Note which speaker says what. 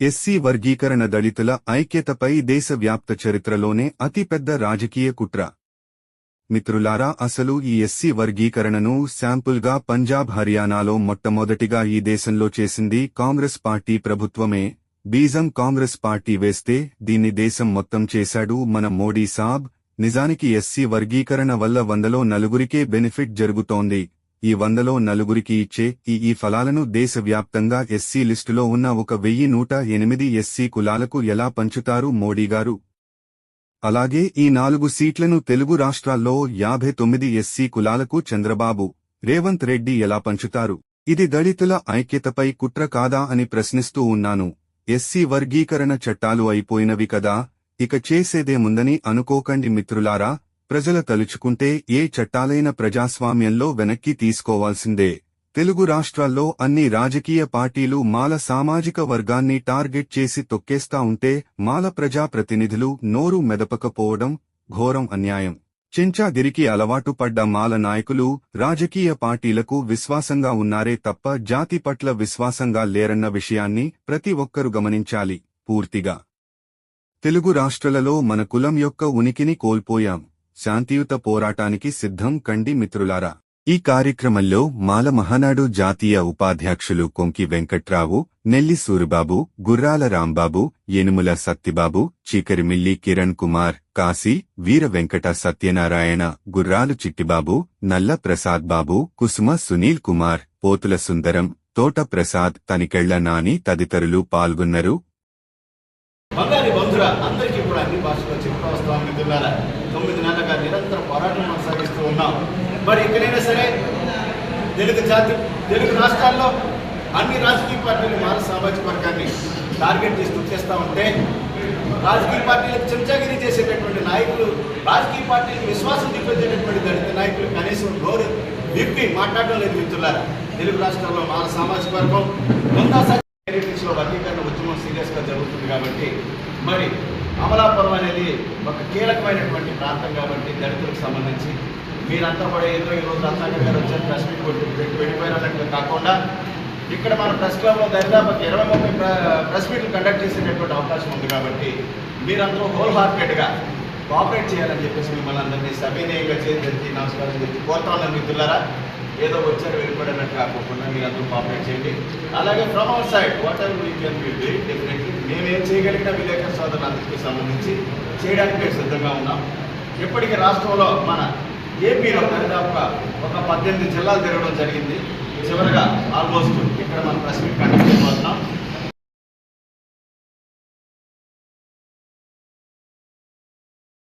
Speaker 1: SC వర్గీకరణ దళితుల ఐక్యతపై దేశవ్యాప్త చరిత్రలోనే అతిపెద్ద రాజకీయ కుట్ర. మిత్రులారా అసలు ఈ ఎస్సీ వర్గీకరణను శాంపుల్గా పంజాబ్ హర్యానాలో మొట్టమొదటిగా ఈ దేశంలో చేసింది కాంగ్రెస్ పార్టీ ప్రభుత్వమే. బీజం కాంగ్రెస్ పార్టీ వేస్తే దీన్ని దేశం మొత్తం చేశాడు మన మోడీ సాబ్. నిజానికి ఎస్సీ వర్గీకరణ వల్ల వందలో నలుగురికే బెనిఫిట్ జరుగుతోంది. ఈ వందలో నలుగురికి ఇచ్చే ఈ ఈ ఫలాలను దేశవ్యాప్తంగా ఎస్సీ లిస్టులో ఉన్న ఒక వెయ్యి నూట ఎనిమిది ఎస్సీ కులాలకు ఎలా పంచుతారు మోడీగారు అలాగే ఈ నాలుగు సీట్లను తెలుగు రాష్ట్రాల్లో యాభై తొమ్మిది ఎస్సీ కులాలకు చంద్రబాబు రేవంత్ రెడ్డి ఎలా పంచుతారు? ఇది దళితుల ఐక్యతపై కుట్ర కాదా అని ప్రశ్నిస్తూ ఉన్నాను. ఎస్సీ వర్గీకరణ చట్టాలు అయిపోయినవి కదా ఇక చేసేదేముందని అనుకోకండి మిత్రులారా ప్రజల తలుచుకుంటే ఏ చట్టాలైన ప్రజాస్వామ్యంలో వెనక్కి తీసుకోవాల్సిందే. తెలుగు రాష్ట్రాల్లో అన్ని రాజకీయ పార్టీలు మాల సామాజిక వర్గాన్ని టార్గెట్ చేసి తొక్కేస్తా ఉంటే మాల ప్రజా ప్రతినిధులు నోరు మెదపకపోవడం ఘోరం అన్యాయం. చెంచాగిరికి అలవాటు పడ్డ మాల నాయకులు రాజకీయ పార్టీలకు విశ్వాసంగా ఉన్నారే తప్ప జాతి పట్ల విశ్వాసంగా లేరన్న విషయాన్ని ప్రతి ఒక్కరు గమనించాలి పూర్తిగా. తెలుగు రాష్ట్రాలలో మన కులం యొక్క ఉనికిని కోల్పోయాం. శాంతియుత పోరాటానికి సిద్ధం కండి మిత్రులారా. ఈ కార్యక్రమంలో మాల మహానాడు జాతీయ ఉపాధ్యక్షులు కొంకి వెంకట్రావు నెల్లి సూరిబాబు గుర్రాల రాంబాబు యనుముల సత్తిబాబు చీకరిమిల్లి కిరణ్ కుమార్ కాశీ వీర వెంకట సత్యనారాయణ గుర్రాలు చిట్టిబాబు నల్ల ప్రసాద్ బాబు కుసుమ సునీల్ కుమార్ పోతుల సుందరం తోట ప్రసాద్ తనికెళ్ళ నాని తదితరులు పాల్గొన్నారు.
Speaker 2: బంగారి బంధుర అందరికీ కూడా అన్ని భాషల్లో చెప్తూ వస్తాం మిత్రులారా. తొమ్మిది నెలలుగా నిరంతర పోరాటం కొనసాగిస్తూ ఉన్నాం. మరి ఇక్కడైనా సరే తెలుగు జాతి తెలుగు రాష్ట్రాల్లో అన్ని రాజకీయ పార్టీలు మాల సామాజిక వర్గాన్ని టార్గెట్ చేస్తూ చేస్తూ ఉంటే రాజకీయ పార్టీలకు చెంచాగిరి చేసేటటువంటి నాయకులు రాజకీయ పార్టీలకు విశ్వాసం చూపించేటటువంటి దళిత నాయకులు కనీసం నోరు విప్పి మాట్లాడడం లేదు మిత్రులారా. తెలుగు రాష్ట్రాల్లో మాల సామాజిక వర్గం ఉద్యమం జరుగుతుంది కాబట్టి మరి అమలాపురం అనేది ఒక కీలకమైనటువంటి ప్రాంతం కాబట్టి దళితులకు సంబంధించి మీరంతా కూడా ఏదో ఈ రోజు రత్నాకర్ గారు వచ్చారు ప్రెస్ మీట్ కొట్టి పెట్టి కాకుండా ఇక్కడ మన ప్రెస్ క్లబ్లో దరిదాపు ఇరవై ముప్పై ప్రెస్ మీట్లు కండక్ట్ చేసేటటువంటి అవకాశం ఉంది కాబట్టి మీరందరూ హోల్ హార్టెడ్గా కోఆపరేట్ చేయాలని చెప్పేసి మిమ్మల్ని అందరినీ సవినయంగా చేసి నమస్కారం చేసి కోరుతా ఉన్నాను మిత్రులారా. ఏదో వచ్చారు వెళ్ళిపోయినట్టు కాకుండా మీరు అందరూ కోఆపరేట్ చేయండి. అలాగే from our side whatever we can be do definitely మేము ఏం చేయగలిగిన విలేకరు సోదరులందరికీ సంబంధించి చేయడానికి మేము సిద్ధంగా ఉన్నాం. ఇప్పటికీ రాష్ట్రంలో మన ఏపీలో దాదాపుగా ఒక పద్దెనిమిది జిల్లాలు తిరగడం జరిగింది. చివరగా ఆల్మోస్ట్ ఇక్కడ మనం ప్రెస్ మీట్ కండక్ట్ చేయబోతున్నాం